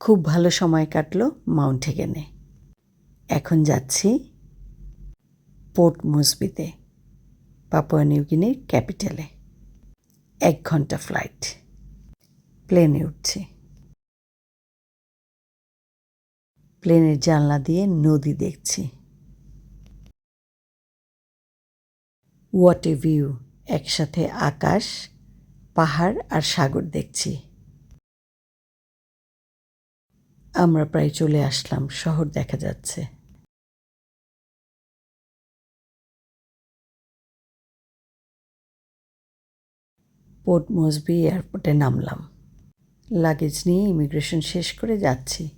খুব ভালো সময় কাটলো মাউন্ট হেগেনে। এখন যাচ্ছি পোর্ট মুসবিতে, পাপুয়া নিউগিনির ক্যাপিটালে। এক ঘণ্টা ফ্লাইট। প্লেনে উঠছি। প্লেনের জানলা দিয়ে নদী দেখছি। হোয়াট এ ভিউ একসাথে আকাশ, পাহাড় আর সাগর দেখছি। আমরা প্রায় চলে আসলাম, শহর দেখা যাচ্ছে। পোর্ট মসবি এয়ারপোর্টে নামলাম। লাগেজ নিয়ে ইমিগ্রেশন শেষ করে যাচ্ছি।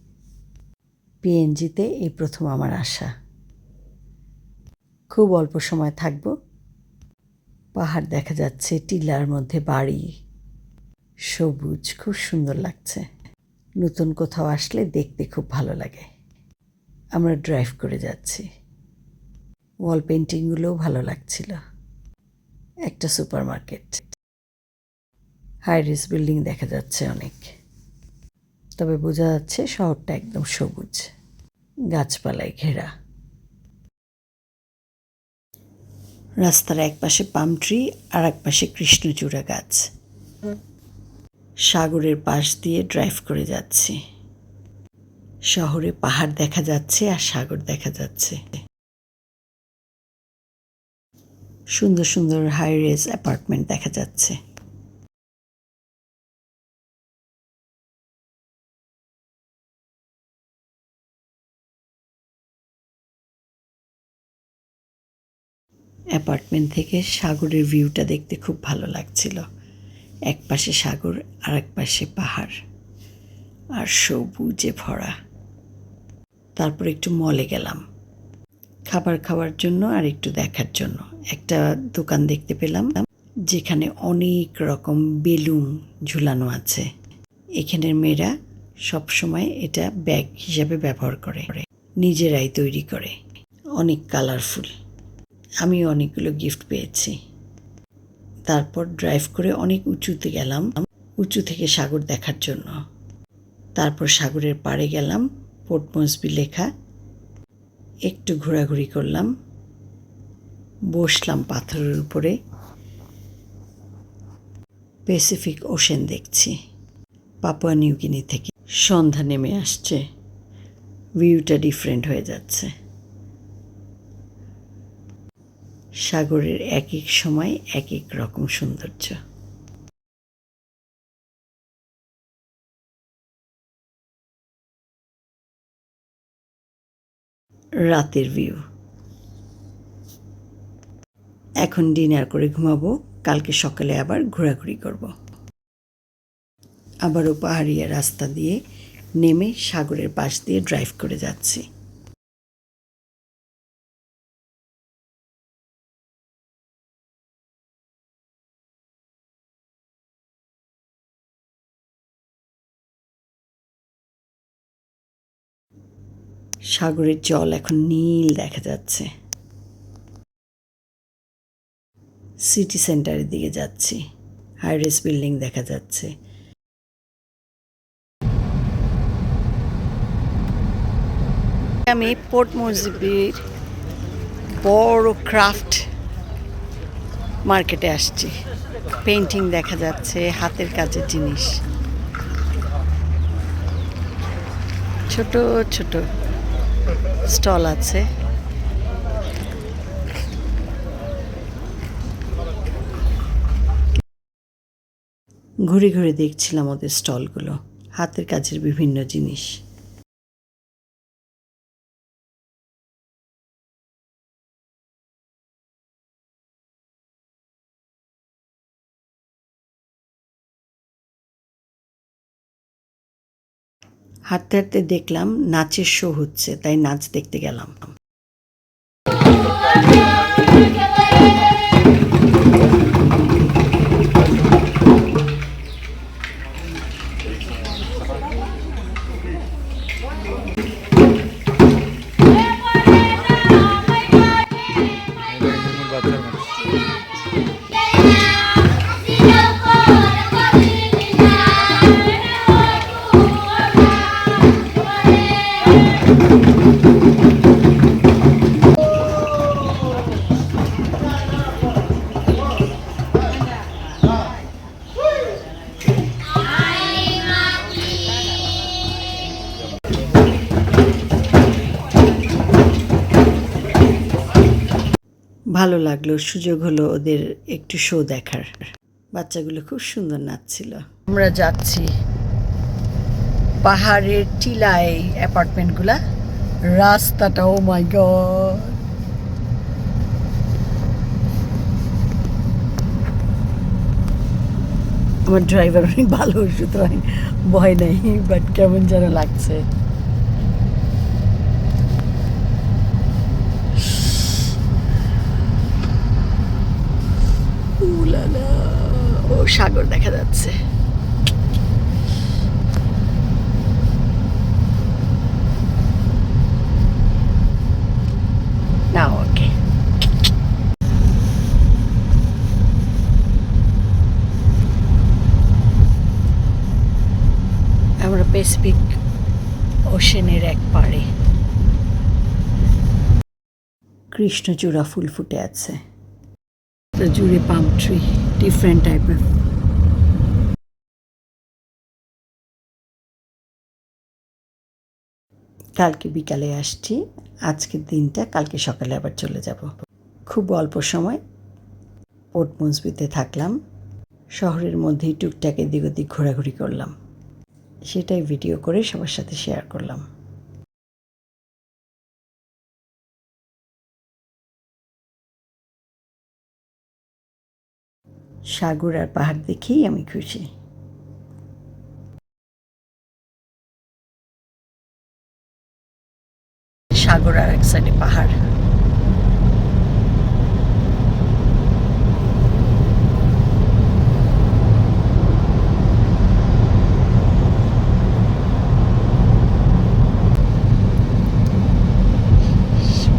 পিএনজিতে এই প্রথম আমার আসা খুব অল্প সময় থাকব। পাহাড় দেখা যাচ্ছে, টিলার মধ্যে বাড়ি। সবুজ, খুব সুন্দর লাগছে। নতুন কোথাও আসলে দেখতে খুব ভালো লাগে। আমরা ড্রাইভ করে যাচ্ছি। ওয়াল পেন্টিংগুলোও ভালো লাগছিল। একটা super market high high rise building দেখা যাচ্ছে অনেক। তবে বোঝা যাচ্ছে শহরটা একদম সবুজ। গাছপালায় ঘেরা। রাস্তার এক পাশে পাম ট্রি আর এক পাশে কৃষ্ণচূড়া গাছ। সাগরের পাশ দিয়ে ড্রাইভ করে যাচ্ছি। শহরে পাহাড় দেখা যাচ্ছে আর সাগর দেখা যাচ্ছে। সুন্দর সুন্দর হাই রেজ অ্যাপার্টমেন্ট দেখা যাচ্ছে। অ্যাপার্টমেন্ট থেকে সাগরের ভিউটা দেখতে খুব ভালো লাগছিল। এক পাশে সাগর আর এক পাশে পাহাড়। আর সবুজে ভরা। তারপর একটু মলে গেলাম। খাবার খাওয়ার জন্য আর একটু দেখার জন্য। একটা দোকান দেখতে পেলাম, যেখানে অনেক রকম বেলুন ঝুলানো আছে। এখানের মেয়েরা সবসময় এটা ব্যাগ হিসাবে ব্যবহার করে। নিজেরাই তৈরি করে। অনেক কালারফুল আমি অনেকগুলো গিফট পেয়েছি। তারপর ড্রাইভ করে অনেক উঁচুতে গেলাম, উঁচু থেকে সাগর দেখার জন্য। তারপর সাগরের পাড়ে গেলাম, পোর্ট মসবি লেখা। একটু ঘোরাঘুরি করলাম, বসলাম পাথরের উপরে। প্যাসিফিক ওশেন দেখছি পাপুয়া নিউগিনি থেকে। সন্ধ্যা নেমে আসছে ভিউটা ডিফারেন্ট হয়ে যাচ্ছে। সাগরের এক এক সময় এক এক রকম সৌন্দর্য। রাতের ভিউ। এখন ডিনার করে ঘুমাবো, কালকে সকালে আবার ঘোরাঘুরি করব। আবারও পাহাড়িয়া রাস্তা দিয়ে নেমে সাগরের পাশ দিয়ে ড্রাইভ করে যাচ্ছি। সাগরের জল এখন নীল দেখা যাচ্ছে। সিটি সেন্টারের দিকে যাচ্ছি। হাইরেস বিল্ডিং দেখা যাচ্ছে। আমি পোর্ট মসজিদের বড় ক্রাফট মার্কেটে আসছি। পেন্টিং দেখা যাচ্ছে, হাতের কাজের জিনিস। ছোট ছোট। স্টল আছে। ঘুরে ঘুরে দেখছিলাম ওদের স্টলগুলো হাতের কাজের বিভিন্ন জিনিস। হাঁটতে হাঁটতে দেখলাম নাচের শো হচ্ছে তাই নাচ দেখতে গেলাম ভালো লাগল, সুযোগ হলো ওদের একটু শো দেখার। বাচ্চাগুলো খুব সুন্দর নাচছিল। আমরা যাচ্ছি পাহাড়ের টিলায় অ্যাপার্টমেন্টগুলা। রাস্তাটা ও মাই গড আমার ড্রাইভার অনেক ভালো, সুতরাং ভয় নেই বাট কেমন যেন লাগছে উলালা, ও সাগর দেখা যাচ্ছে। না ওকে। আমরা প্যাসিফিক ওশেনের এক পাড়ে। কৃষ্ণচূড়া ফুল ফুটে আছে। জুড়ে পাম ট্রি ডিফারেন্ট টাইপের কালকে বিকালে আসছি। আজকের দিনটা কালকে সকালে আবার চলে যাব। খুব অল্প সময় পোর্ট মসজিদে থাকলাম। শহরের মধ্যেই টুকটাক এদিক ওদিক ঘোরাঘুরি করলাম। সেটাই ভিডিও করে সবার সাথে শেয়ার করলাম। সাগর আর পাহাড় দেখেই আমি খুশি। সাগর আর এক সাইডে পাহাড়।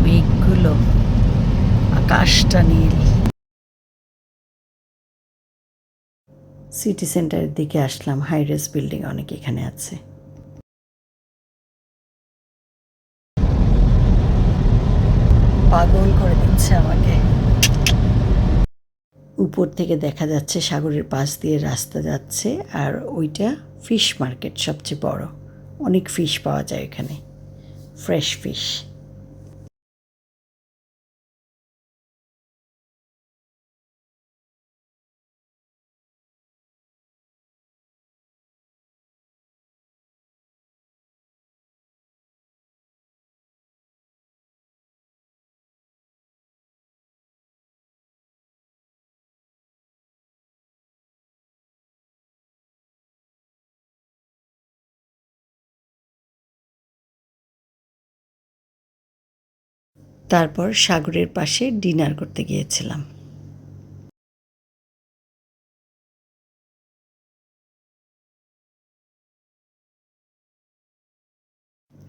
মেঘগুলো, আকাশটা নীল। সিটি সেন্টারের দিকে আসলাম হাইরেস বিল্ডিং অনেক এখানে আছে। উপর থেকে দেখা যাচ্ছে সাগরের পাশ দিয়ে রাস্তা যাচ্ছে আর ওইটা ফিশ মার্কেট সবচেয়ে বড়। অনেক ফিশ পাওয়া যায় এখানে। Fresh fish. তারপর সাগরের পাশে ডিনার করতে গিয়েছিলাম।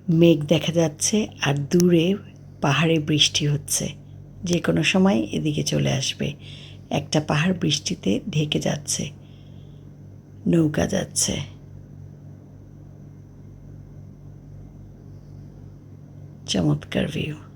মেঘ দেখা যাচ্ছে আর দূরে পাহাড়ে বৃষ্টি হচ্ছে। যে কোনো সময় এদিকে চলে আসবে। একটা পাহাড় বৃষ্টিতে ঢেকে যাচ্ছে। নৌকা যাচ্ছে। চমৎকার ভিউ।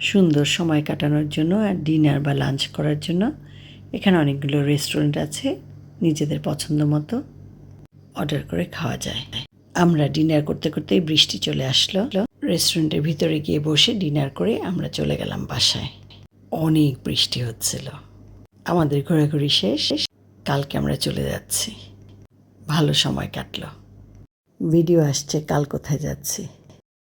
সুন্দর সময় কাটানোর জন্য আর ডিনার বা লাঞ্চ করার জন্য। এখানে অনেকগুলো রেস্টুরেন্ট আছে, নিজেদের পছন্দ মতো অর্ডার করে খাওয়া যায়। আমরা ডিনার করতে করতেই বৃষ্টি চলে আসলো। রেস্টুরেন্টের ভিতরে গিয়ে বসে ডিনার করে আমরা চলে গেলাম বাসায়। অনেক বৃষ্টি হচ্ছিল। আমাদের ঘোরাঘুরি শেষ। কালকে আমরা চলে যাচ্ছি। ভালো সময় কাটলো। ভিডিও আসছে, কাল কোথায় যাচ্ছি?